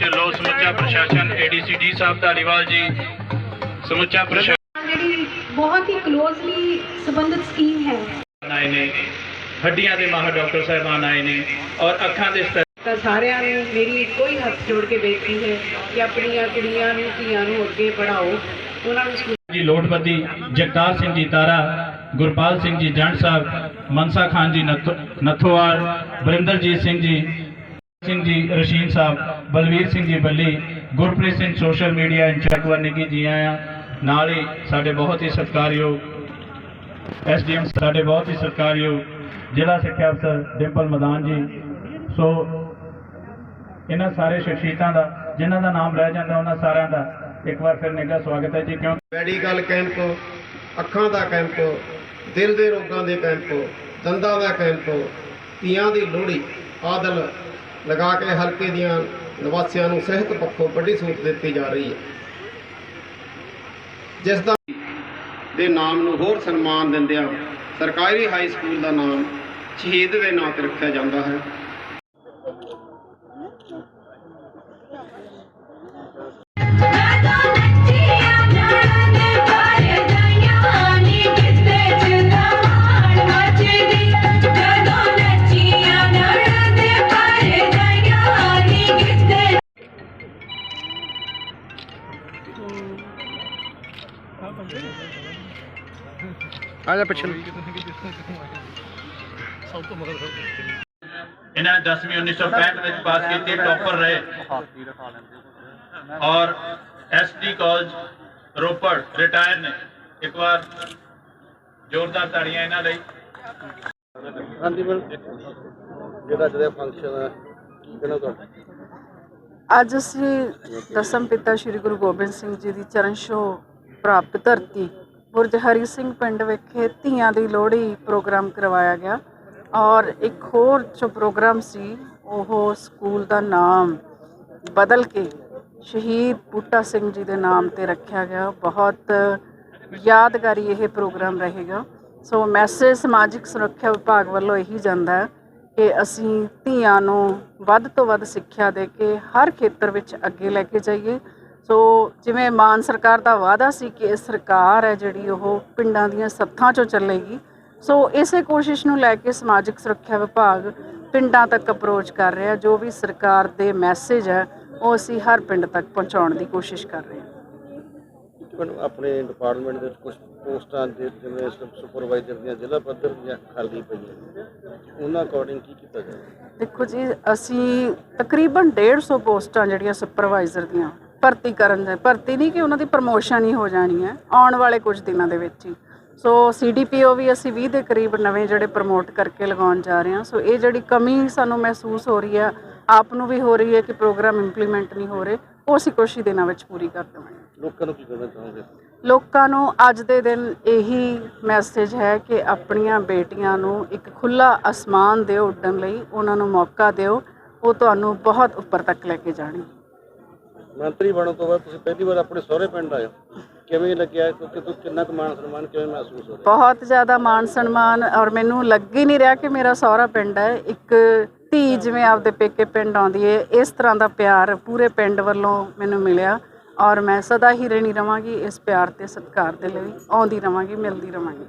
ਢਿੱਲੋਂ ਸਮੁੱਚਾ ਪ੍ਰਸ਼ਾਸਨ ਏਡੀਸੀਡੀ ਸਾਹਿਬ ਧਾਲੀਵਾਲ ਜੀ ਸਮੁੱਚਾ ਪ੍ਰਸ਼ਾਸਨ ਜਿਹੜੀ ਬਹੁਤ ਹੀ ਕਲੋਜ਼ਲੀ ਸੰਬੰਧਿਤ ਸਕੀਮ ਹੈ। ਆਏ ਨੇ ਹੱਡੀਆਂ ਦੇ ਮਾਹਰ ਡਾਕਟਰ ਸਾਹਿਬਾਨ ਆਏ ਨੇ ਔਰ ਅੱਖਾਂ ਦੇ ਤਾਂ ਸਾਰਿਆਂ ਨੂੰ ਮੇਰੀ ਕੋਈ ਹੱਥ ਜੋੜ ਕੇ ਬੇਨਤੀ ਹੈ ਕਿ ਆਪਣੀਆਂ ਕੁੜੀਆਂ ਨੂੰ ਧੀਆਂ ਨੂੰ ਅੱਗੇ ਪੜਾਓ ਉਹਨਾਂ ਨੂੰ ਜੀ ਲੋਟਬੱਦੀ ਜਗਤਾਰ ਸਿੰਘ ਜੀ ਤਾਰਾ ਗੁਰਪਾਲ ਸਿੰਘ ਜੀ ਜੰਡ ਸਾਹਿਬ ਮਨਸਾ ਖਾਨ ਜੀ ਨੱਥੋ- Nathowal ਬਰਿੰਦਰਜੀਤ Singh ji Singh ji Russian Sahib, Balvir Singh ji Balli, Gurpreet Singh social media incharge ਵਰਨਗੀ ਜੀ ਆਇਆ। ਨਾਲ ਹੀ ਸਾਡੇ ਬਹੁਤ ਹੀ ਸਤਿਕਾਰਯੋਗ ਐਸਡੀਐਮ ਸਾਡੇ ਬਹੁਤ ਹੀ ਸਤਿਕਾਰਯੋਗ ਜ਼ਿਲ੍ਹਾ ਸਿੱਖਿਆ ਅਫਸਰ ਡਿੰਪਲ ਮਦਾਨ ਜੀ। ਸੋ ਇਹਨਾਂ ਸਾਰੇ ਸ਼ਖਸੀਅਤਾਂ ਦਾ, ਜਿਨ੍ਹਾਂ ਦਾ ਨਾਮ ਰਹਿ ਜਾਂਦਾ ਉਹਨਾਂ ਸਾਰਿਆਂ ਦਾ ਇੱਕ ਵਾਰ ਫਿਰ ਨਿੱਘਾ ਸਵਾਗਤ ਹੈ ਜੀ, ਕਿਉਂ? ਮੈਡੀਕਲ ਕੈਂਪ, ਅੱਖਾਂ ਦਾ ਕੈਂਪ, ਦਿਲ ਦੇ ਰੋਗਾਂ ਦੇ ਕੈਂਪ, ਦੰਦਾਂ ਦਾ ਕੈਂਪ ਤੀਆਂ ਦੀ ਲੋਹੜੀ ਆਦਲ ਲਗਾ ਕੇ ਹਲਕੇ ਦੀਆਂ ਨਿਵਾਸੀਆਂ ਨੂੰ ਸਿਹਤ ਪੱਖੋਂ ਵੱਡੀ ਸਹੂਲਤ ਦਿੱਤੀ ਜਾ ਰਹੀ ਹੈ। ਜਿਸ ਦਾ ਦੇ ਨਾਮ ਨੂੰ ਹੋਰ ਸਨਮਾਨ ਦਿੰਦਿਆਂ ਸਰਕਾਰੀ ਹਾਈ ਸਕੂਲ ਦਾ ਨਾਮ ਸ਼ਹੀਦ ਦੇ ਨਾਂ ਤੇ ਰੱਖਿਆ ਜਾਂਦਾ ਹੈ। ਇਹਨਾਂ ਨੇ 10ਵੀਂ 1965 ਵਿੱਚ ਪਾਸ ਕੀਤੀ ਟੌਪਰ ਰਹੇ। ਔਰ ਐਸਡੀ ਕਾਲਜ ਰੋਪੜ ਰਿਟਾਇਰ ਨੇ। ਇੱਕ ਵਾਰ ਜ਼ੋਰਦਾਰ ਤਾੜੀਆਂ ਇਹਨਾਂ ਲਈ। ਹਾਂਜੀ ਮੈਮ ਜਿਹੜਾ ਜਿਹੜਾ ਫੰਕਸ਼ਨ ਹੈ ਕੀ ਕਹਿਣਾ ਤੁਹਾਡਾ ਅੱਜ ਅਸੀਂ ਦਸਮ ਪਿਤਾ ਸ੍ਰੀ ਗੁਰੂ ਗੋਬਿੰਦ ਸਿੰਘ ਜੀ ਦੀ ਚਰਨ ਛੋਹ ਪ੍ਰਾਪਤ ਧਰਤੀ ਬੁਰਜ ਹਰੀ ਸਿੰਘ ਪਿੰਡ ਵਿਖੇ ਧੀਆਂ ਦੀ ਲੋਹੜੀ ਪ੍ਰੋਗਰਾਮ ਕਰਵਾਇਆ ਗਿਆ ਔਰ ਇੱਕ ਹੋਰ ਜੋ ਪ੍ਰੋਗਰਾਮ ਸੀ, ਉਹ ਸਕੂਲ ਦਾ ਨਾਮ ਬਦਲ ਕੇ ਸ਼ਹੀਦ ਬੂਟਾ ਸਿੰਘ ਜੀ ਦੇ ਨਾਮ ਤੇ ਰੱਖਿਆ ਗਿਆ। ਬਹੁਤ ਯਾਦਗਾਰੀ ਇਹ ਪ੍ਰੋਗਰਾਮ ਰਹੇਗਾ। ਸੋ ਮੈਸੇਜ ਸਮਾਜਿਕ ਸੁਰੱਖਿਆ ਵਿਭਾਗ ਵੱਲੋਂ ਇਹੀ ਜਾਂਦਾ ਹੈ ਕਿ ਅਸੀਂ ਧੀਆਂ ਨੂੰ ਵੱਧ ਤੋਂ ਵੱਧ ਸਿੱਖਿਆ ਦੇ ਕੇ ਹਰ ਖੇਤਰ ਵਿੱਚ ਅੱਗੇ ਲੈ ਕੇ ਜਾਈਏ। ਸੋ ਜਿਵੇਂ ਮਾਨ ਸਰਕਾਰ ਦਾ ਵਾਅਦਾ ਸੀ ਕਿ ਇਹ ਸਰਕਾਰ ਹੈ ਜਿਹੜੀ ਉਹ ਪਿੰਡਾਂ ਦੀਆਂ ਸੱਥਾਂ 'ਚੋਂ ਚੱਲੇਗੀ ਸੋ ਇਸੇ ਕੋਸ਼ਿਸ਼ ਨੂੰ ਲੈ ਕੇ ਸਮਾਜਿਕ ਸੁਰੱਖਿਆ ਵਿਭਾਗ ਪਿੰਡਾਂ ਤੱਕ ਅਪਰੋਚ ਕਰ ਰਿਹਾ ਜੋ ਵੀ ਸਰਕਾਰ ਦੇ ਮੈਸੇਜ ਹੈ ਉਹ ਅਸੀਂ ਹਰ ਪਿੰਡ ਤੱਕ ਪਹੁੰਚਾਉਣ ਦੀ ਕੋਸ਼ਿਸ਼ ਕਰ ਰਹੇ ਹਾਂ। ਮੈਨੂੰ ਆਪਣੇ ਡਿਪਾਰਟਮੈਂਟ ਦੇ ਕੁਝ ਪੋਸਟਾਂ ਦੇ ਜਿਵੇਂ ਸੁਪਰਵਾਈਜ਼ਰ ਦੀਆਂ ਜ਼ਿਲ੍ਹਾ ਪੱਧਰ ਦੀਆਂ ਖਾਲੀ ਪਈਆਂ ਉਹਨਾਂ ਅਕੋਰਡਿੰਗ ਕੀ ਕੀਤਾ ਜਾਵੇ? ਦੇਖੋ ਜੀ ਅਸੀਂ ਤਕਰੀਬਨ 150 ਪੋਸਟਾਂ ਜਿਹੜੀਆਂ ਸੁਪਰਵਾਈਜ਼ਰ ਦੀਆਂ ਭਰਤੀ ਕਰਨ ਦੇ ਭਰਤੀ ਨਹੀਂ ਕਿ ਉਹਨਾਂ ਦੀ ਪ੍ਰਮੋਸ਼ਨ ਹੀ ਹੋ ਜਾਣੀ ਹੈ ਆਉਣ ਵਾਲੇ ਕੁਝ ਦਿਨਾਂ ਦੇ ਵਿੱਚ ਹੀ। ਸੋ ਸੀਡੀਪੀਓ ਵੀ ਅਸੀਂ 20 ਦੇ ਕਰੀਬ ਨਵੇਂ ਜਿਹੜੇ ਪ੍ਰਮੋਟ ਕਰਕੇ ਲਗਾਉਣ ਜਾ ਰਹੇ ਹਾਂ। ਸੋ ਇਹ ਜਿਹੜੀ ਕਮੀ ਸਾਨੂੰ ਮਹਿਸੂਸ ਹੋ ਰਹੀ ਹੈ ਆਪ ਨੂੰ ਵੀ ਹੋ ਰਹੀ ਹੈ ਕਿ ਪ੍ਰੋਗਰਾਮ ਇੰਪਲੀਮੈਂਟ ਨਹੀਂ ਹੋ ਰਹੇ ਉਹ ਅਸੀਂ ਹੀ ਦਿਨਾਂ ਵਿੱਚ ਪੂਰੀ ਕਰ ਦੇਵਾਂਗੇ। ਲੋਕਾਂ ਨੂੰ ਕੀ ਕਹਿਣਾ ਚਾਹੋਗੇ? ਲੋਕਾਂ ਨੂੰ ਅੱਜ ਦੇ ਦਿਨ ਇਹੀ ਮੈਸੇਜ ਹੈ ਕਿ ਆਪਣੀਆਂ ਬੇਟੀਆਂ ਨੂੰ ਇੱਕ ਖੁੱਲਾ ਅਸਮਾਨ ਦਿਓ ਉੱਡਣ ਲਈ ਉਹਨਾਂ ਨੂੰ ਮੌਕਾ ਦਿਓ ਉਹ ਤੁਹਾਨੂੰ ਬਹੁਤ ਉੱਪਰ ਤੱਕ ਲੈ ਕੇ ਜਾਣਗੇ। ਮੰਤਰੀ ਬਣਨ ਤੋਂ ਬਾਅਦ ਤੁਸੀਂ ਪਹਿਲੀ ਵਾਰ ਆਪਣੇ ਸਹੁਰੇ ਪਿੰਡ ਆਏ ਹੋ। ਕਿਵੇਂ ਲੱਗਿਆ ਕਿਉਂਕਿ ਤੁਸੀਂ ਕਿੰਨਾ ਕੁ ਮਾਣ ਸਨਮਾਨ, ਕਿਵੇਂ ਮਹਿਸੂਸ ਹੋ ਰਿਹਾ? ਬਹੁਤ ਜ਼ਿਆਦਾ ਮਾਣ ਸਨਮਾਨ ਔਰ ਮੈਨੂੰ ਲੱਗ ਹੀ ਨਹੀਂ ਰਿਹਾ ਕਿ ਮੇਰਾ ਸਹੁਰਾ ਪਿੰਡ ਹੈ। ਇੱਕ ਧੀ ਜਿਵੇਂ ਆਪਦੇ ਪੇਕੇ ਪਿੰਡ ਆਉਂਦੀ ਹੈ ਇਸ ਤਰ੍ਹਾਂ ਦਾ ਪਿਆਰ ਪੂਰੇ ਪਿੰਡ ਵੱਲੋਂ ਮੈਨੂੰ ਮਿਲਿਆ ਔਰ ਮੈਂ ਸਦਾ ਹੀ ਰਹਿਣੀ ਰਵਾਂਗੀ ਇਸ ਪਿਆਰ ਤੇ ਸਤਿਕਾਰ ਦੇ ਲਈ। ਆਉਂਦੀ ਰਵਾਂਗੀ, ਮਿਲਦੀ ਰਵਾਂਗੀ।